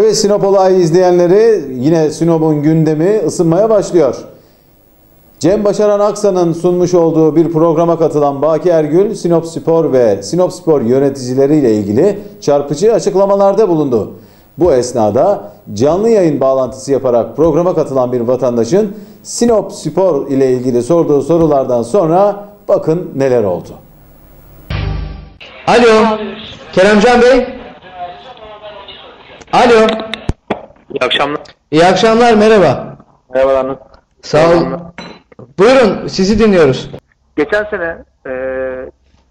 Evet Sinop Olayı izleyenleri yine Sinop'un gündemi ısınmaya başlıyor. Cem Başaran Aksa'nın sunmuş olduğu bir programa katılan Baki Ergül, Sinop Spor ve Sinop Spor yöneticileriyle ilgili çarpıcı açıklamalarda bulundu. Bu esnada canlı yayın bağlantısı yaparak programa katılan bir vatandaşın Sinop Spor ile ilgili sorduğu sorulardan sonra bakın neler oldu. Alo. Keremcan Bey. Alo. İyi akşamlar. İyi akşamlar merhaba. Merhabalar. Sağ ol. Buyurun sizi dinliyoruz. Geçen sene e,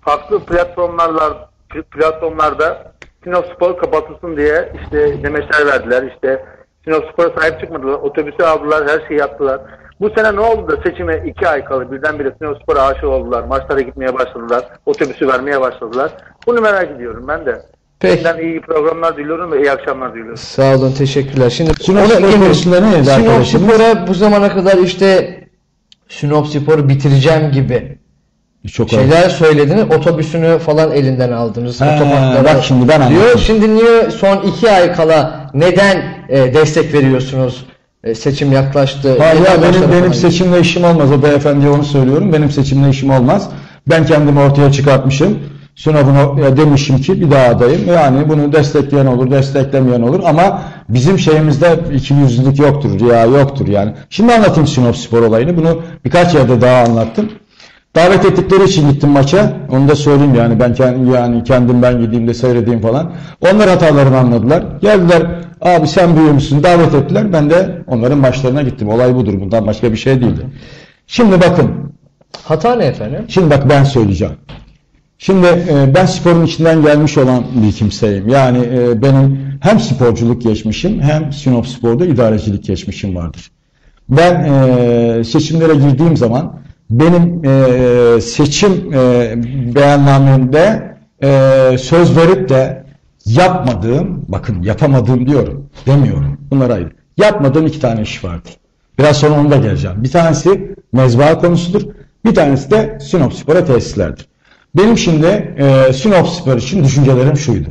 farklı platformlarla platformlarda Sinop Spor kapatılsın diye işte demeçler verdiler. İşte Sinop Spor'a sahip çıkmadılar. Otobüsü aldılar. Her şeyi yaptılar. Bu sene ne oldu da seçime iki ay kalı birdenbire Sinop Spor'a aşık oldular. Maçlara gitmeye başladılar. Otobüsü vermeye başladılar. Bunu merak ediyorum ben de. Peki. İyi programlar diliyorum ve iyi akşamlar diliyorum. Sağ olun teşekkürler. Şimdi Sinop Spor konusunda ne dedi Sinop arkadaşımız? Spor'a bu zamana kadar işte Sinop Spor'u bitireceğim gibi Çok şeyler söylediniz. Otobüsünü falan elinden aldınız. He, bak şimdi ben Diyor anlatayım. şimdi niye son iki ay kala neden e, destek veriyorsunuz? E, seçim yaklaştı. Hayır ya benim, benim seçimle işim olmaz. O beyefendiye onu söylüyorum. Benim seçimle işim olmaz. Ben kendimi ortaya çıkartmışım. Sınavını ya demişim ki bir daha adayım. Yani bunu destekleyen olur, desteklemeyen olur. Ama bizim şeyimizde ikiyüzlülük yoktur, riya yoktur yani. Şimdi anlatayım Sinop Spor olayını. Bunu birkaç yerde daha anlattım. Davet ettikleri için gittim maça. Onu da söyleyeyim yani ben kendim, yani kendim ben gideyim de seyredeyim falan. Onlar hatalarını anladılar. Geldiler abi sen büyüğü müsün davet ettiler. Ben de onların maçlarına gittim. Olay budur. Bundan başka bir şey değildi. Şimdi bakın. Hata ne efendim? Şimdi bak ben söyleyeceğim. Şimdi e, ben sporun içinden gelmiş olan bir kimseyim. Yani e, benim hem sporculuk geçmişim hem Sinop Spor'da idarecilik geçmişim vardır. Ben e, seçimlere girdiğim zaman benim seçim e, söz verip de yapmadığım, bakın yapamadığım diyorum, demiyorum. Bunlar ayrı. Yapmadığım iki tane iş vardır. Biraz sonra onu da geleceğim. Bir tanesi mezba konusudur. Bir tanesi de Sinop Spor'a tesislerdir. Benim şimdi e, Sinop Spor için düşüncelerim şuydu.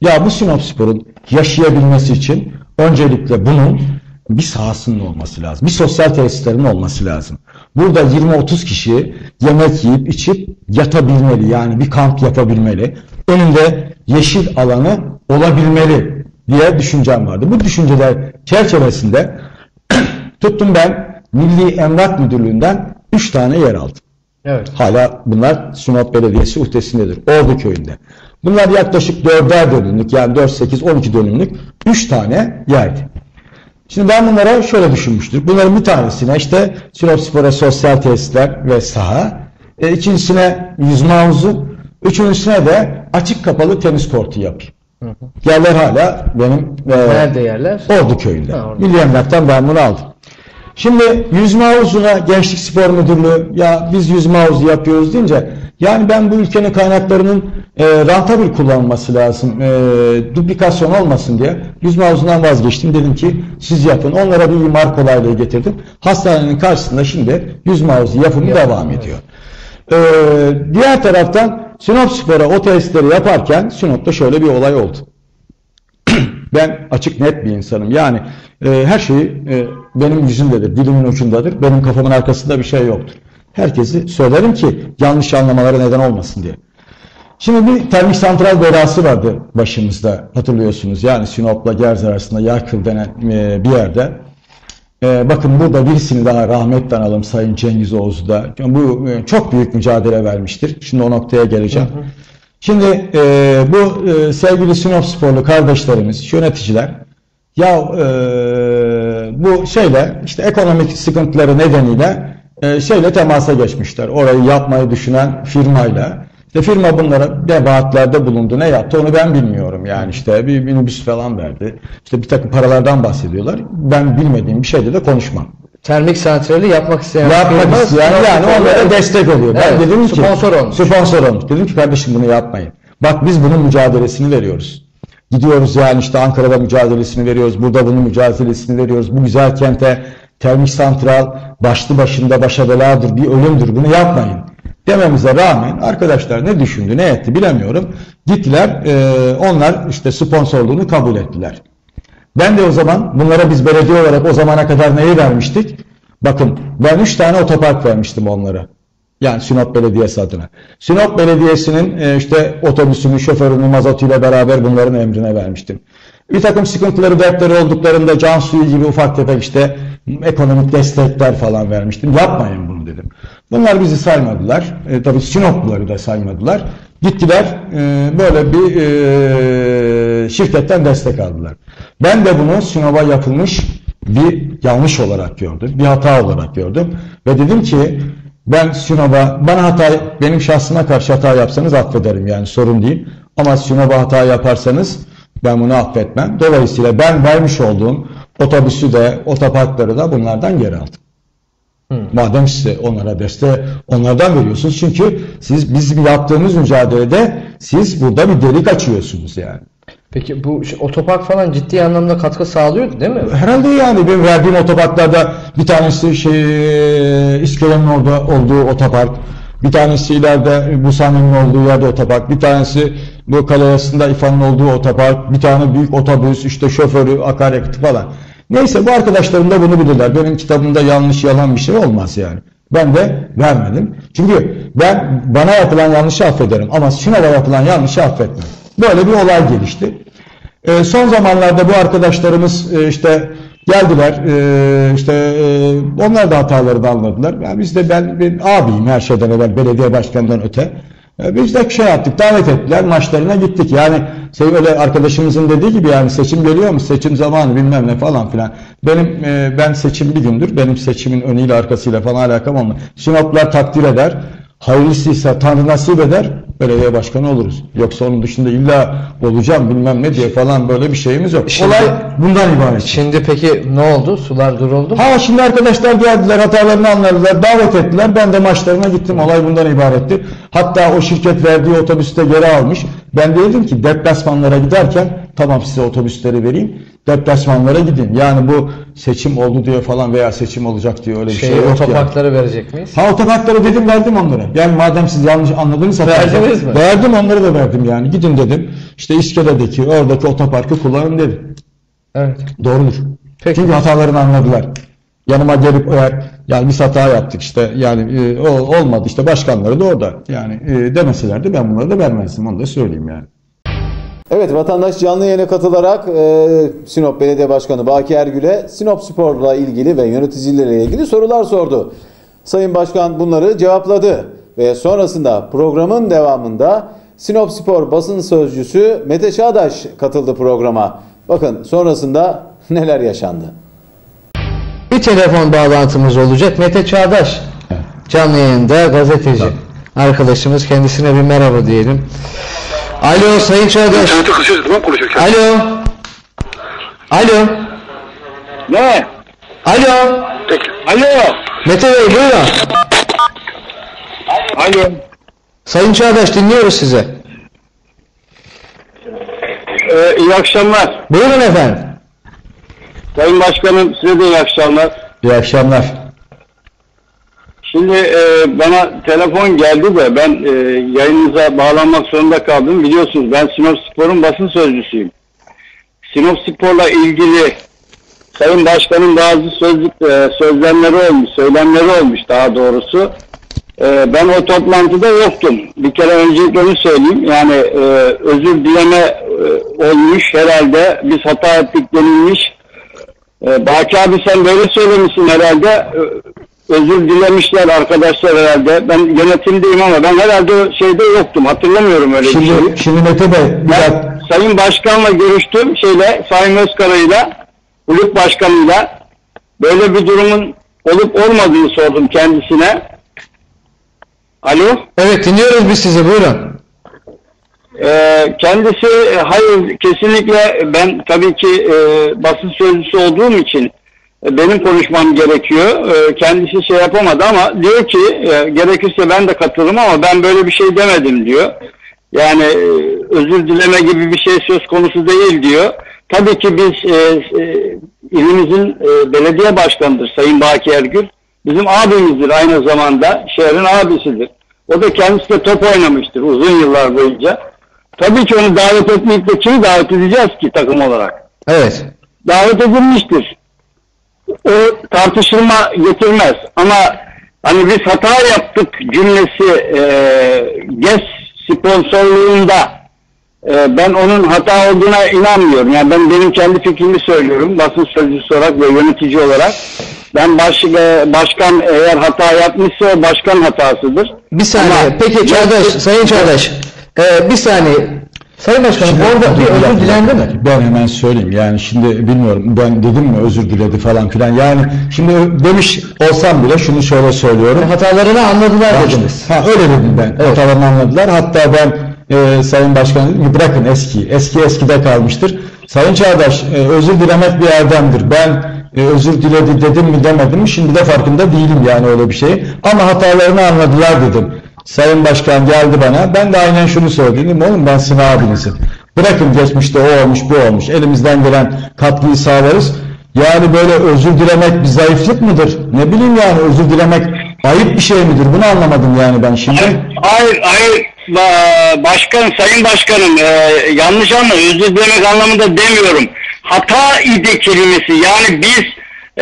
Ya bu Sinop Spor'un yaşayabilmesi için öncelikle bunun bir sahasının olması lazım. Bir sosyal tesislerin olması lazım. Burada 20-30 kişi yemek yiyip içip yatabilmeli. Yani bir kamp yapabilmeli. Önünde yeşil alanı olabilmeli diye düşüncem vardı. Bu düşünceler çerçevesinde tuttum ben Milli Emlak Müdürlüğü'nden 3 tane yer aldım. Evet. Hala bunlar Sinop Belediyesi uhdesindedir. Ordu köyünde. Bunlar yaklaşık 4'er dönümlük yani 4, 8, 12 dönümlük 3 tane yerdi. Şimdi ben bunlara şöyle düşünmüştüm. Bunların bir tanesine işte Sinop Spor'a sosyal tesisler ve saha. E, ikincisine yüzme havuzu. Üçüncüsüne de açık kapalı tenis kortu yapayım. Yerler hala benim e, Nerede yerler? Ordu köyünde. Ha, orada. Milli Emlak'tan ben bunu aldım. Şimdi yüzme havuzuna Gençlik Spor Müdürlüğü ya biz yüzme havuzu yapıyoruz deyince yani ben bu ülkenin kaynaklarının e, rantabil kullanılması lazım. E, duplikasyon olmasın diye yüzme havuzundan vazgeçtim. Dedim ki siz yapın. Onlara bir imar kolaylığı getirdim. Hastanenin karşısında şimdi yüzme havuzu yapımı Yapım, devam evet. ediyor. Ee, diğer taraftan Sinop Spor'a o testleri yaparken Sinop'ta şöyle bir olay oldu. Ben açık net bir insanım. Yani e, her şey e, benim yüzümdedir, dilimin ucundadır. Benim kafamın arkasında bir şey yoktur. Herkesi söylerim ki yanlış anlamalara neden olmasın diye. Şimdi bir termik santral belası vardı başımızda hatırlıyorsunuz. Yani Sinop'la Gerze arasında Yakıl denen e, bir yerde. E, bakın burada birisini daha rahmetle analım Sayın Cengiz Oğuz'u da. Bu e, çok büyük mücadele vermiştir. Şimdi o noktaya geleceğim. Şimdi e, bu e, sevgili Sinop sporlu kardeşlerimiz, yöneticiler ya e, bu şeyle işte ekonomik sıkıntıları nedeniyle e, şeyle temasa geçmişler. Orayı yapmayı düşünen firmayla. İşte firma bunlara vaatlerde bulundu. Ne yaptı onu ben bilmiyorum. Yani işte bir minibüs falan verdi. İşte bir takım paralardan bahsediyorlar. Ben bilmediğim bir şeyde de konuşmam. Termik santrali yapmak isteyen Yapmak isteyen yani onlara destek oluyor. Ben Evet, dedim ki sponsor olmuş. Sponsor olmuş. Dedim ki kardeşim bunu yapmayın. Bak biz bunun mücadelesini veriyoruz. Gidiyoruz yani işte Ankara'da mücadelesini veriyoruz. Burada bunun mücadelesini veriyoruz. Bu güzel kente termik santral başlı başında başa beladır, bir ölümdür. Bunu yapmayın. Dememize rağmen arkadaşlar ne düşündü, ne etti bilemiyorum. Gittiler, e, onlar işte sponsorluğunu kabul ettiler. Ben de o zaman bunlara biz belediye olarak o zamana kadar neyi vermiştik? Bakın ben 3 tane otopark vermiştim onlara. Yani Sinop Belediyesi adına. Sinop Belediyesi'nin e, işte otobüsünü, şoförünü, mazotuyla beraber bunların emrine vermiştim. Bir takım sıkıntıları, dertleri olduklarında can suyu gibi ufak tefek işte ekonomik destekler falan vermiştim. Yapmayın bunu dedim. Bunlar bizi saymadılar. E, tabii Sinopluları da saymadılar. Gittiler e, böyle bir e, şirketten destek aldılar. Ben de bunu Sinop'a yapılmış bir yanlış olarak gördüm. Bir hata olarak gördüm. Ve dedim ki ben Sinop'a bana hata benim şahsıma karşı hata yapsanız affederim yani sorun değil. Ama Sinop'a hata yaparsanız ben bunu affetmem. Dolayısıyla ben vermiş olduğum otobüsü de otoparkları da bunlardan geri aldım. Madem size onlara destek onlardan veriyorsunuz çünkü siz bizim yaptığımız mücadelede siz burada bir delik açıyorsunuz yani. Peki bu otopark falan ciddi anlamda katkı sağlıyordu değil mi? Herhalde yani benim verdiğim otoparklarda bir tanesi şey İskelenin orada olduğu otopark, bir tanesi ileride Busan'ın olduğu yerde otopark, bir tanesi bu Kalayası'nda İFA'nın olduğu otopark, bir tane büyük otobüs, işte şoförü, akaryakıtı falan. Neyse bu arkadaşlarım da bunu bilirler. Benim kitabımda yanlış yalan bir şey olmaz yani. Ben de vermedim. Çünkü ben bana yapılan yanlışı affederim ama Sinop'a yapılan yanlışı affetmem. Böyle bir olay gelişti. E, son zamanlarda bu arkadaşlarımız e, işte geldiler e, işte e, onlar da hatalarını anladılar. Yani biz de ben, ben abiyim her şeyden evvel belediye başkanından öte. E, biz de şey yaptık davet ettiler maçlarına gittik. Yani şey öyle arkadaşımızın dediği gibi yani seçim geliyor mu seçim zamanı bilmem ne falan filan. Benim e, ben seçim bir gündür benim seçimin önüyle arkasıyla falan alakam olmaz. Sinoplar takdir eder. Hayırlısıysa Tanrı nasip eder belediye başkanı oluruz. Yoksa onun dışında illa olacağım bilmem ne diye falan böyle bir şeyimiz yok. Şimdi- Olay bundan ibaret. Şimdi peki ne oldu? Sular duruldu mu? Ha şimdi arkadaşlar geldiler hatalarını anladılar davet ettiler ben de maçlarına gittim olay bundan ibaretti. Hatta o şirket verdiği otobüste geri almış. Ben de dedim ki deplasmanlara giderken tamam size otobüsleri vereyim deplasmanlara gidin. Yani bu seçim oldu diye falan veya seçim olacak diye öyle bir şey, Şey, yok yani. otoparkları verecek miyiz? Ha otoparkları dedim verdim onlara. Yani madem siz yanlış anladınız Verdiniz mi? Verdim onları da verdim yani. Gidin dedim. İşte İskele'deki oradaki otoparkı kullanın dedim. Evet. Doğrudur. Peki. Çünkü hatalarını anladılar. Yanıma gelip eğer yani biz hata yaptık işte yani e, olmadı işte başkanları da orada yani e, demeselerdi ben bunları da vermezdim onu da söyleyeyim yani. Evet vatandaş canlı yayına katılarak e, Sinop Belediye Başkanı Baki Ergül'e Sinop Spor'la ilgili ve yöneticileriyle ilgili sorular sordu. Sayın Başkan bunları cevapladı ve sonrasında programın devamında Sinop Spor basın sözcüsü Mete Çağdaş katıldı programa. Bakın sonrasında neler yaşandı. Bir telefon bağlantımız olacak. Mete Çağdaş canlı yayında gazeteci. Arkadaşımız kendisine bir merhaba diyelim. Alo Sayın Çağdaş. Tamam. Alo. Alo. Ne? Alo. Peki. Alo. Mete Bey buyurun. Alo. Sayın Çağdaş dinliyoruz sizi. Ee, iyi akşamlar. Buyurun efendim. Sayın Başkanım size de iyi akşamlar. İyi akşamlar. Şimdi e, bana telefon geldi de ben e, yayınınıza bağlanmak zorunda kaldım. Biliyorsunuz ben Sinop Spor'un basın sözcüsüyüm. Sinop Spor'la ilgili Sayın Başkan'ın bazı sözlük, e, sözlemleri olmuş, söylemleri olmuş daha doğrusu. E, ben o toplantıda yoktum. Bir kere öncelikle onu söyleyeyim. Yani e, özür dileme e, olmuş herhalde. Biz hata ettik denilmiş. E, Baki abi sen böyle söylemişsin herhalde. E, özür dilemişler arkadaşlar herhalde. Ben yönetimdeyim ama ben herhalde o şeyde yoktum. Hatırlamıyorum öyle bir şeyi. Şimdi, şimdi Mete Bey bir Ben. Sayın Başkan'la görüştüm şeyle Sayın Özkara'yla kulüp başkanıyla böyle bir durumun olup olmadığını sordum kendisine. Alo. Evet dinliyoruz biz sizi buyurun. Ee, kendisi e, hayır kesinlikle ben tabii ki e, basın sözcüsü olduğum için e, benim konuşmam gerekiyor. Kendisi şey yapamadı ama diyor ki gerekirse ben de katılırım ama ben böyle bir şey demedim diyor. Yani özür dileme gibi bir şey söz konusu değil diyor. Tabii ki biz ilimizin belediye başkanıdır Sayın Baki Ergül. Bizim abimizdir aynı zamanda. Şehrin abisidir. O da kendisi de top oynamıştır uzun yıllar boyunca. Tabii ki onu davet etmeyip de kimi davet edeceğiz ki takım olarak? Evet. davet edilmiştir. O tartışılma getirmez. Ama hani biz hata yaptık cümlesi e, GES sponsorluğunda e, ben onun hata olduğuna inanmıyorum. Yani ben benim kendi fikrimi söylüyorum. Basın sözcüsü olarak ve yönetici olarak. Ben baş, e, başkan eğer hata yapmışsa o başkan hatasıdır. Bir saniye. Ama- Peki Çağdaş, Sayın Çağdaş. E, bir saniye. Sayın Başkanım Şimdi orada bir özür dilendi mi? Ben hemen söyleyeyim. Yani şimdi bilmiyorum ben dedim mi özür diledi falan filan. Yani şimdi demiş olsam bile şunu şöyle söylüyorum. Hatalarını anladılar dediniz. Ha öyle dedim ben. Hatalarını anladılar. Hatta ben e, Sayın Başkan dedim ki bırakın eski. Eski eskide kalmıştır. Sayın Çağdaş e, özür dilemek bir erdemdir. Ben e, özür diledi dedim mi demedim mi şimdi de farkında değilim yani öyle bir şey. Ama hatalarını anladılar dedim. Sayın Başkan geldi bana. Ben de aynen şunu söyledim. Oğlum ben Sinan abinizim. Bırakın geçmişte o olmuş bu olmuş. Elimizden gelen katkıyı sağlarız. Yani böyle özür dilemek bir zayıflık mıdır? Ne bileyim yani özür dilemek ayıp bir şey midir? Bunu anlamadım yani ben şimdi. Hayır, hayır. Ba- Başkan, sayın başkanım e, yanlış anla özür dilemek anlamında demiyorum. Hata idi kelimesi. Yani biz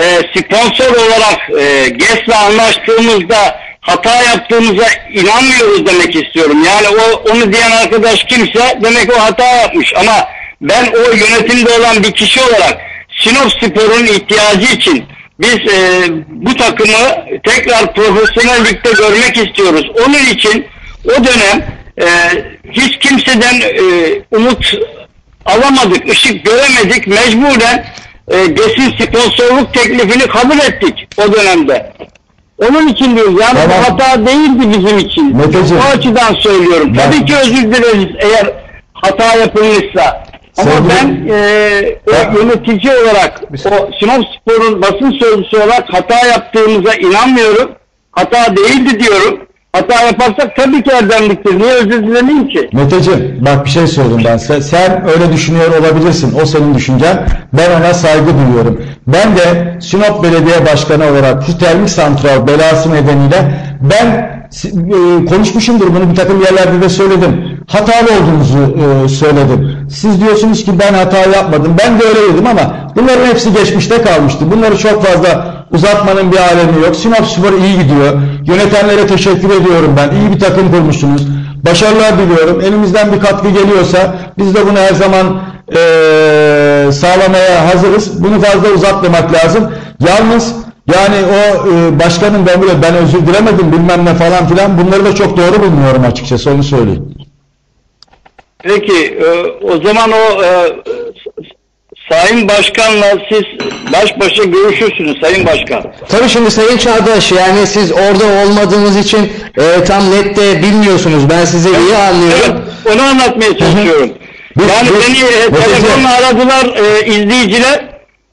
e, sponsor olarak e, GES'le anlaştığımızda hata yaptığımıza inanmıyoruz demek istiyorum. Yani o onu diyen arkadaş kimse demek o hata yapmış. Ama ben o yönetimde olan bir kişi olarak Sinop Spor'un ihtiyacı için biz e, bu takımı tekrar profesyonel ligde görmek istiyoruz. Onun için o dönem e, hiç kimseden e, umut alamadık, ışık göremedik. Mecburen e, GES'in sponsorluk teklifini kabul ettik o dönemde. Onun için diyoruz. Yani Tamam. bu hata değildi bizim için. Meteciğim. O açıdan söylüyorum. Ben- Tabii ki özür dileriz eğer hata yapılmışsa. Ama Sevgili- ben e, o Ben- yönetici olarak, o Sinop Spor'un basın sözcüsü olarak hata yaptığımıza inanmıyorum. Hata değildi diyorum. Hata yaparsak tabii ki erdemliktir. Niye özür dilemeyeyim ki? Meteciğim bak bir şey söyleyeyim ben. Sen, sen öyle düşünüyor olabilirsin. O senin düşüncen. Ben ona saygı duyuyorum. Ben de Sinop Belediye Başkanı olarak şu termik santral belası nedeniyle ben e, konuşmuşumdur bunu bir takım yerlerde de söyledim. Hatalı olduğunuzu e, söyledim. Siz diyorsunuz ki ben hata yapmadım. Ben de öyle dedim ama bunların hepsi geçmişte kalmıştı. Bunları çok fazla uzatmanın bir alemi yok. Sinop Spor iyi gidiyor. Yönetenlere teşekkür ediyorum ben. İyi bir takım kurmuşsunuz. Başarılar diliyorum. Elimizden bir katkı geliyorsa biz de bunu her zaman eee, sağlamaya hazırız. Bunu fazla uzatmamak lazım. Yalnız yani o e, başkanın ben böyle ben özür dilemedim bilmem ne falan filan bunları da çok doğru bulmuyorum açıkçası onu söyleyeyim. Peki e, o zaman o e, Sayın Başkan'la siz baş başa görüşürsünüz Sayın Başkan. Tabii şimdi Sayın Çağdaş yani siz orada olmadığınız için e, tam net de bilmiyorsunuz. Ben sizi iyi anlıyorum. Evet, onu anlatmaya çalışıyorum. Biz- yani biz- beni e, telefonla aradılar e, izleyiciler.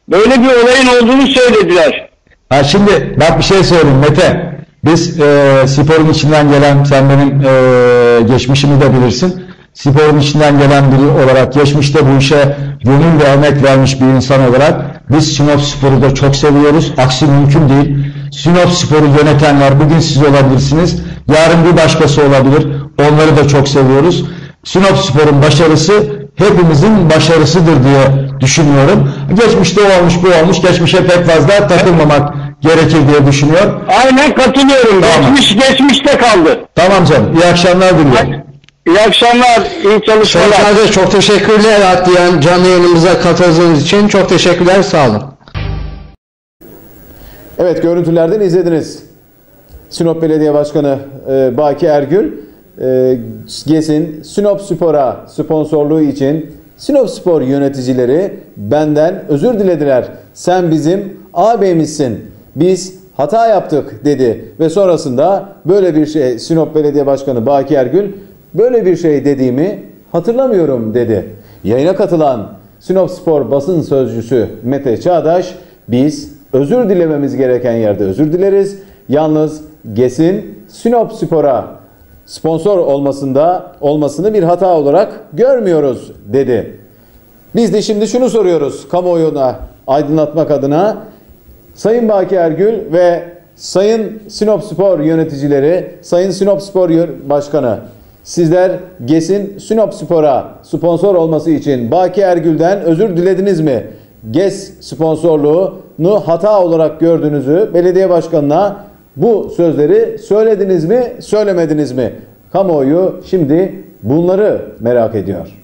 Böyle bir olayın olduğunu söylediler. Ha şimdi bak bir şey söyleyeyim Mete. Biz e, sporun içinden gelen sen benim e, geçmişimi de bilirsin. Sporun içinden gelen biri olarak geçmişte bu işe gönül ve emek vermiş bir insan olarak biz Sinop Spor'u da çok seviyoruz. Aksi mümkün değil. Sinop Spor'u yönetenler bugün siz olabilirsiniz. Yarın bir başkası olabilir. Onları da çok seviyoruz. Sinop Spor'un başarısı hepimizin başarısıdır diye düşünüyorum. Geçmişte olmuş bu olmuş. Geçmişe pek fazla takılmamak gerekir diye düşünüyor. Aynen katılıyorum. Tamam. Geçmiş geçmişte kaldı. Tamam canım. İyi akşamlar diliyorum. İyi akşamlar, iyi Sayın çalışmalar. Çağdaş çok teşekkürler Atlayan canlı yayınımıza katıldığınız için. Çok teşekkürler. Sağ olun. Evet görüntülerden izlediniz. Sinop Belediye Başkanı e, Baki Ergül e, GES'in Sinop Spor'a sponsorluğu için Sinop Spor yöneticileri benden özür dilediler. Sen bizim ağabeyimizsin. Biz hata yaptık dedi ve sonrasında böyle bir şey Sinop Belediye Başkanı Baki Ergül böyle bir şey dediğimi hatırlamıyorum dedi. Yayına katılan Sinop Spor basın sözcüsü Mete Çağdaş biz özür dilememiz gereken yerde özür dileriz. Yalnız GES'in Sinop Spor'a sponsor olmasında olmasını bir hata olarak görmüyoruz dedi. Biz de şimdi şunu soruyoruz kamuoyuna aydınlatmak adına. Sayın Baki Ergül ve Sayın Sinop Spor yöneticileri, Sayın Sinop Spor Başkanı sizler GES'in Sinop Spor'a sponsor olması için Baki Ergül'den özür dilediniz mi? GES sponsorluğunu hata olarak gördüğünüzü belediye başkanına bu sözleri söylediniz mi, söylemediniz mi? Kamuoyu şimdi bunları merak ediyor.